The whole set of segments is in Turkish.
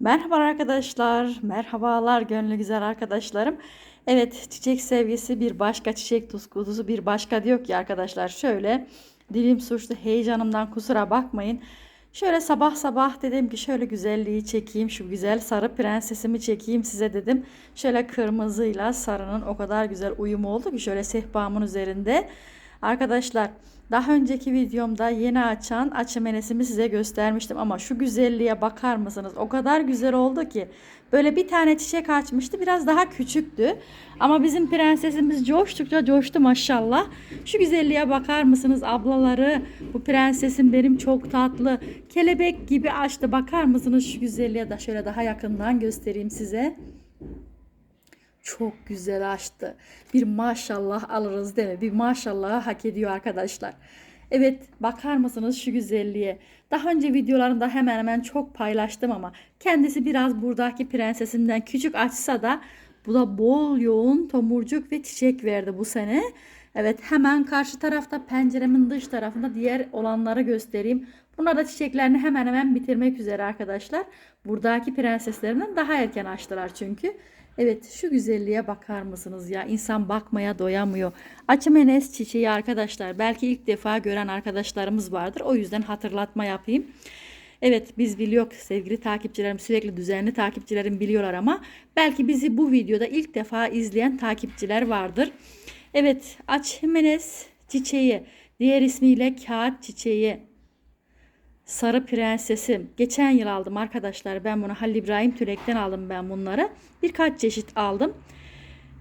Merhaba arkadaşlar, merhabalar gönlü güzel arkadaşlarım. Evet, çiçek sevgisi bir başka, çiçek tutkusu bir başka diyor ki arkadaşlar. Şöyle dilim suçlu heyecanımdan kusura bakmayın. Şöyle sabah sabah dedim ki şöyle güzelliği çekeyim, şu güzel sarı prensesimi çekeyim size dedim. Şöyle kırmızıyla sarının o kadar güzel uyumu oldu ki şöyle sehpamın üzerinde. Arkadaşlar daha önceki videomda yeni açan açımenesimi size göstermiştim ama şu güzelliğe bakar mısınız? O kadar güzel oldu ki. Böyle bir tane çiçek açmıştı. Biraz daha küçüktü. Ama bizim prensesimiz coştukça coştu maşallah. Şu güzelliğe bakar mısınız ablaları? Bu prensesim benim çok tatlı. Kelebek gibi açtı. Bakar mısınız şu güzelliğe de şöyle daha yakından göstereyim size. Çok güzel açtı. Bir maşallah alırız değil mi? Bir maşallah hak ediyor arkadaşlar. Evet bakar mısınız şu güzelliğe? Daha önce videolarımda hemen hemen çok paylaştım ama kendisi biraz buradaki prensesimden küçük açsa da bu da bol yoğun tomurcuk ve çiçek verdi bu sene. Evet hemen karşı tarafta penceremin dış tarafında diğer olanları göstereyim. Bunlar da çiçeklerini hemen hemen bitirmek üzere arkadaşlar. Buradaki prenseslerimden daha erken açtılar çünkü. Evet şu güzelliğe bakar mısınız ya? İnsan bakmaya doyamıyor. Açımenes çiçeği arkadaşlar. Belki ilk defa gören arkadaşlarımız vardır. O yüzden hatırlatma yapayım. Evet biz biliyoruz sevgili takipçilerim sürekli düzenli takipçilerim biliyorlar ama belki bizi bu videoda ilk defa izleyen takipçiler vardır. Evet Açmenes çiçeği diğer ismiyle kağıt çiçeği Sarı Prensesim. Geçen yıl aldım arkadaşlar. Ben bunu Halil İbrahim Türek'ten aldım ben bunları. Birkaç çeşit aldım.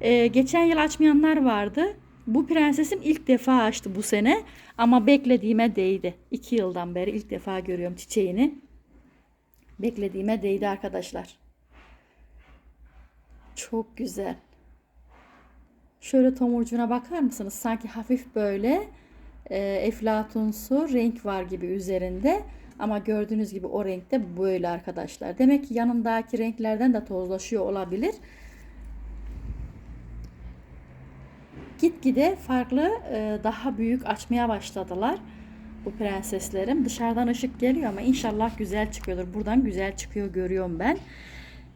Ee, geçen yıl açmayanlar vardı. Bu prensesim ilk defa açtı bu sene. Ama beklediğime değdi. İki yıldan beri ilk defa görüyorum çiçeğini. Beklediğime değdi arkadaşlar. Çok güzel. Şöyle tomurcuğuna bakar mısınız? Sanki hafif böyle e, eflatunsu renk var gibi üzerinde. Ama gördüğünüz gibi o renkte böyle arkadaşlar. Demek ki yanındaki renklerden de tozlaşıyor olabilir. Gitgide farklı e, daha büyük açmaya başladılar bu prenseslerim. Dışarıdan ışık geliyor ama inşallah güzel çıkıyordur. Buradan güzel çıkıyor görüyorum ben.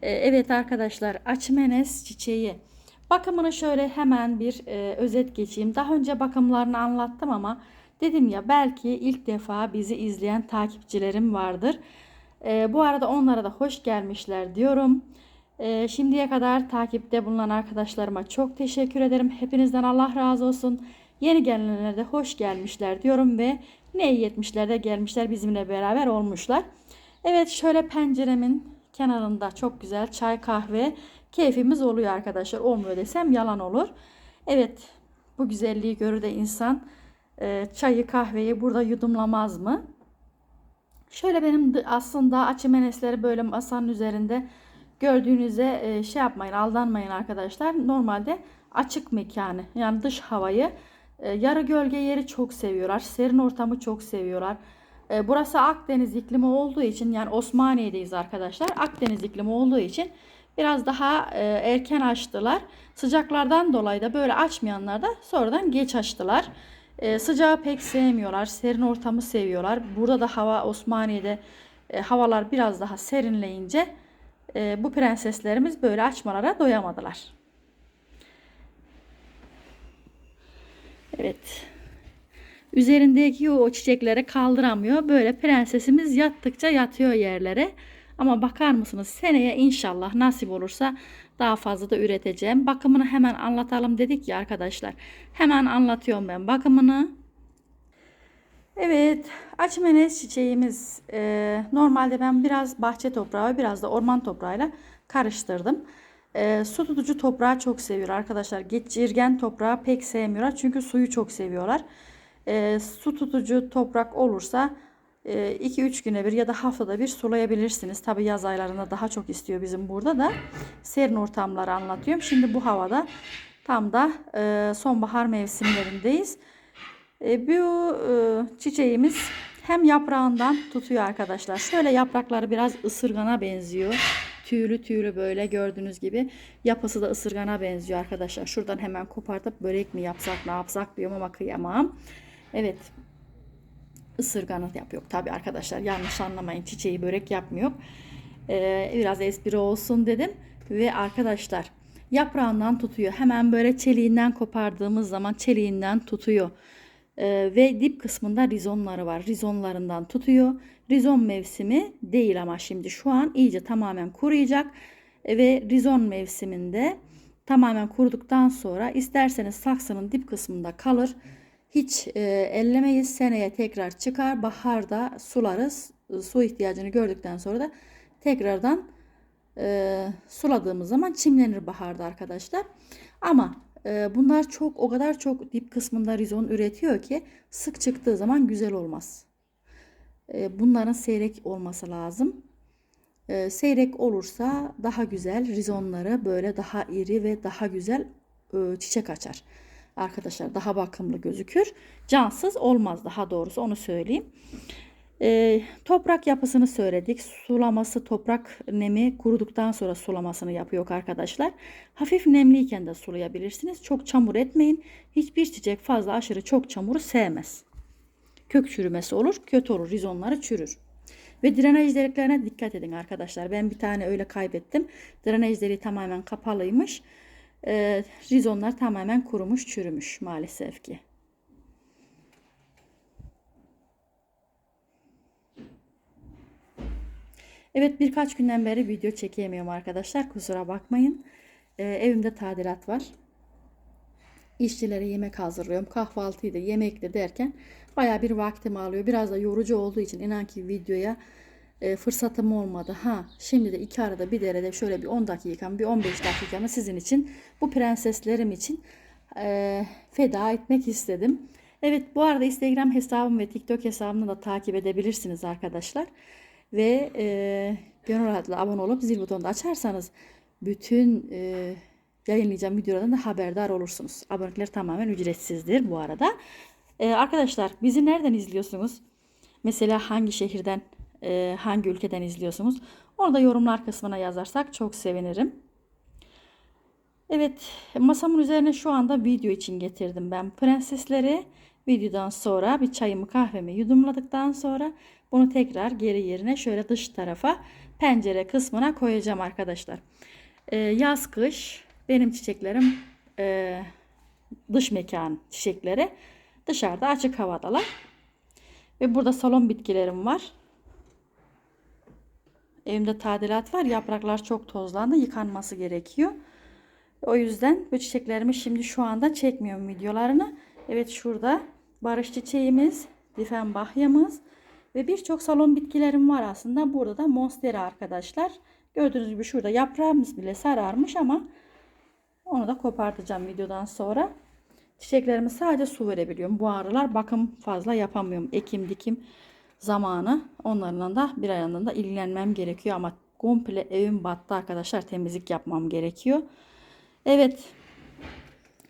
E, evet arkadaşlar açmenes çiçeği. Bakımını şöyle hemen bir e, özet geçeyim. Daha önce bakımlarını anlattım ama dedim ya belki ilk defa bizi izleyen takipçilerim vardır. E, bu arada onlara da hoş gelmişler diyorum. E, şimdiye kadar takipte bulunan arkadaşlarıma çok teşekkür ederim. Hepinizden Allah razı olsun. Yeni gelenlere de hoş gelmişler diyorum ve ne iyi gelmişler bizimle beraber olmuşlar. Evet şöyle penceremin kenarında çok güzel çay kahve keyfimiz oluyor arkadaşlar. Olmuyor desem yalan olur. Evet bu güzelliği görür de insan e, çayı kahveyi burada yudumlamaz mı? Şöyle benim aslında açımenesleri böyle masanın üzerinde gördüğünüzde e, şey yapmayın aldanmayın arkadaşlar. Normalde açık mekanı yani dış havayı e, yarı gölge yeri çok seviyorlar. Serin ortamı çok seviyorlar. E, burası Akdeniz iklimi olduğu için yani Osmaniye'deyiz arkadaşlar. Akdeniz iklimi olduğu için biraz daha e, erken açtılar. Sıcaklardan dolayı da böyle açmayanlar da sonradan geç açtılar. E, sıcağı pek sevmiyorlar. Serin ortamı seviyorlar. Burada da hava Osmaniye'de e, havalar biraz daha serinleyince e, bu prenseslerimiz böyle açmalara doyamadılar. Evet. Üzerindeki o çiçekleri kaldıramıyor. Böyle prensesimiz yattıkça yatıyor yerlere. Ama bakar mısınız seneye inşallah nasip olursa daha fazla da üreteceğim. Bakımını hemen anlatalım dedik ya arkadaşlar. Hemen anlatıyorum ben bakımını. Evet açmenes çiçeğimiz e, normalde ben biraz bahçe toprağı biraz da orman toprağıyla karıştırdım. E, su tutucu toprağı çok seviyor arkadaşlar. Geçirgen toprağı pek sevmiyorlar çünkü suyu çok seviyorlar. E, su tutucu toprak olursa 2-3 e, güne bir ya da haftada bir sulayabilirsiniz. Tabi yaz aylarında daha çok istiyor bizim burada da. Serin ortamları anlatıyorum. Şimdi bu havada tam da e, sonbahar mevsimlerindeyiz. E, bu çiçeğimiz hem yaprağından tutuyor arkadaşlar. Şöyle yaprakları biraz ısırgana benziyor. Tüylü tüylü böyle gördüğünüz gibi. Yapısı da ısırgana benziyor arkadaşlar. Şuradan hemen kopartıp börek mi yapsak ne yapsak diyorum ama kıyamam. Evet ısırganı yapıyor. Tabi arkadaşlar yanlış anlamayın çiçeği börek yapmıyor. Ee, biraz espri olsun dedim. Ve arkadaşlar yaprağından tutuyor. Hemen böyle çeliğinden kopardığımız zaman çeliğinden tutuyor. Ee, ve dip kısmında rizonları var. Rizonlarından tutuyor. Rizon mevsimi değil ama şimdi şu an iyice tamamen kuruyacak. Ee, ve rizon mevsiminde tamamen kuruduktan sonra isterseniz saksının dip kısmında kalır. Hiç e, ellemeyiz. Seneye tekrar çıkar. Baharda sularız. Su ihtiyacını gördükten sonra da tekrardan e, suladığımız zaman çimlenir baharda arkadaşlar. Ama e, bunlar çok o kadar çok dip kısmında rizon üretiyor ki sık çıktığı zaman güzel olmaz. E, bunların seyrek olması lazım. E, seyrek olursa daha güzel rizonları böyle daha iri ve daha güzel e, çiçek açar. Arkadaşlar daha bakımlı gözükür. Cansız olmaz daha doğrusu onu söyleyeyim. E, toprak yapısını söyledik. Sulaması toprak nemi kuruduktan sonra sulamasını yapıyor arkadaşlar. Hafif nemliyken de sulayabilirsiniz. Çok çamur etmeyin. Hiçbir çiçek fazla aşırı çok çamuru sevmez. Kök çürümesi olur. Kötü olur. Rizonları çürür. Ve drenaj deliklerine dikkat edin arkadaşlar. Ben bir tane öyle kaybettim. Drenaj deliği tamamen kapalıymış. E, rizonlar tamamen kurumuş, çürümüş maalesef ki. Evet birkaç günden beri video çekemiyorum arkadaşlar. Kusura bakmayın. Ee, evimde tadilat var. İşçilere yemek hazırlıyorum. Kahvaltıydı, yemekti derken baya bir vaktimi alıyor. Biraz da yorucu olduğu için inan ki videoya e, fırsatım olmadı. Ha şimdi de iki arada bir derede şöyle bir 10 dakikamı bir 15 dakikamı sizin için bu prenseslerim için e, feda etmek istedim. Evet bu arada Instagram hesabım ve TikTok hesabımı da takip edebilirsiniz arkadaşlar. Ve e, gönül rahatlığı abone olup zil butonunu da açarsanız bütün e, yayınlayacağım videolardan da haberdar olursunuz. Abonelikler tamamen ücretsizdir bu arada. E, arkadaşlar bizi nereden izliyorsunuz? Mesela hangi şehirden, e, hangi ülkeden izliyorsunuz? Onu da yorumlar kısmına yazarsak çok sevinirim. Evet masamın üzerine şu anda video için getirdim ben prensesleri. Videodan sonra bir çayımı kahvemi yudumladıktan sonra bunu tekrar geri yerine şöyle dış tarafa pencere kısmına koyacağım arkadaşlar. Ee, yaz kış benim çiçeklerim e, dış mekan çiçekleri dışarıda açık havadalar. Ve burada salon bitkilerim var. Evimde tadilat var. Yapraklar çok tozlandı. Yıkanması gerekiyor. O yüzden bu çiçeklerimi şimdi şu anda çekmiyorum videolarını. Evet şurada barış çiçeğimiz, difenbahyamız ve birçok salon bitkilerim var aslında. Burada da monstera arkadaşlar. Gördüğünüz gibi şurada yaprağımız bile sararmış ama onu da kopartacağım videodan sonra. Çiçeklerime sadece su verebiliyorum. Bu aralar bakım fazla yapamıyorum. Ekim dikim zamanı onlarla da bir yandan da ilgilenmem gerekiyor ama komple evim battı arkadaşlar. Temizlik yapmam gerekiyor. Evet.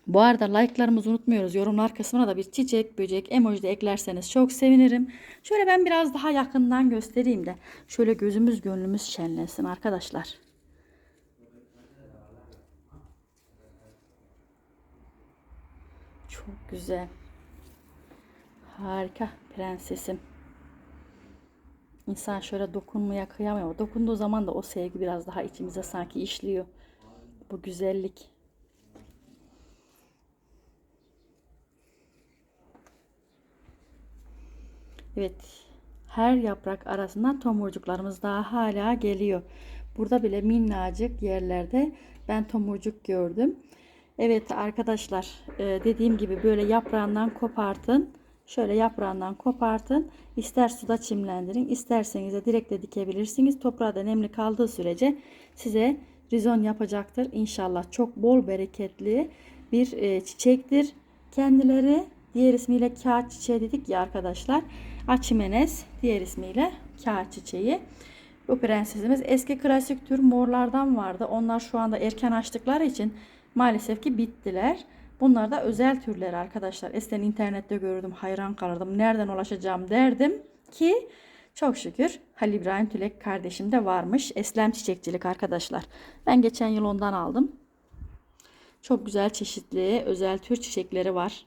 Bu arada like'larımızı unutmuyoruz. Yorumlar kısmına da bir çiçek, böcek, emoji de eklerseniz çok sevinirim. Şöyle ben biraz daha yakından göstereyim de. Şöyle gözümüz gönlümüz şenlensin arkadaşlar. Çok güzel. Harika prensesim. İnsan şöyle dokunmaya kıyamıyor. Dokunduğu zaman da o sevgi biraz daha içimize sanki işliyor. Bu güzellik. Evet. Her yaprak arasından tomurcuklarımız daha hala geliyor. Burada bile minnacık yerlerde ben tomurcuk gördüm. Evet arkadaşlar e, dediğim gibi böyle yaprağından kopartın. Şöyle yaprağından kopartın. İster suda çimlendirin. isterseniz de direkt de dikebilirsiniz. Toprağı da nemli kaldığı sürece size rizon yapacaktır. İnşallah çok bol bereketli bir e, çiçektir. Kendileri diğer ismiyle kağıt çiçeği dedik ya arkadaşlar. Açimenes diğer ismiyle kağıt çiçeği. Bu prensesimiz eski klasik tür morlardan vardı. Onlar şu anda erken açtıkları için maalesef ki bittiler. Bunlar da özel türler arkadaşlar. Eskiden internette gördüm hayran kalırdım. Nereden ulaşacağım derdim ki çok şükür Halil İbrahim Tülek kardeşim de varmış. Eslem çiçekçilik arkadaşlar. Ben geçen yıl ondan aldım. Çok güzel çeşitli özel tür çiçekleri var.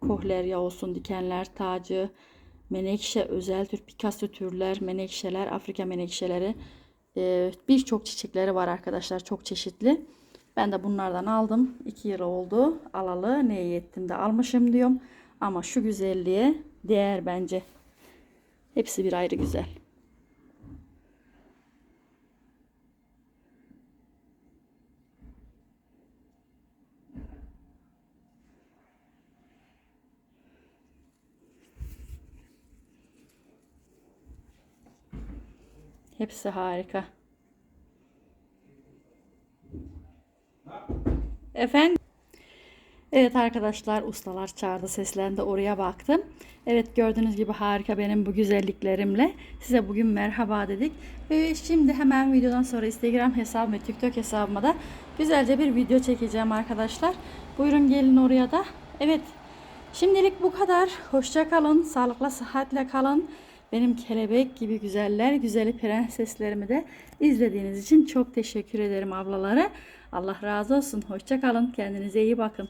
Kohlerya olsun, dikenler tacı, menekşe, özel tür, Picasso türler, menekşeler, Afrika menekşeleri, birçok çiçekleri var arkadaşlar. Çok çeşitli. Ben de bunlardan aldım. 2 yıl oldu alalı. Neye yettim de almışım diyorum. Ama şu güzelliğe değer bence. Hepsi bir ayrı güzel. Hepsi harika. Efendim? Evet arkadaşlar ustalar çağırdı seslendi oraya baktım. Evet gördüğünüz gibi harika benim bu güzelliklerimle size bugün merhaba dedik. Ve şimdi hemen videodan sonra Instagram hesabım ve TikTok hesabıma da güzelce bir video çekeceğim arkadaşlar. Buyurun gelin oraya da. Evet şimdilik bu kadar. Hoşça kalın, sağlıkla sıhhatle kalın. Benim kelebek gibi güzeller, güzeli prenseslerimi de izlediğiniz için çok teşekkür ederim ablalara. Allah razı olsun. Hoşça kalın. Kendinize iyi bakın.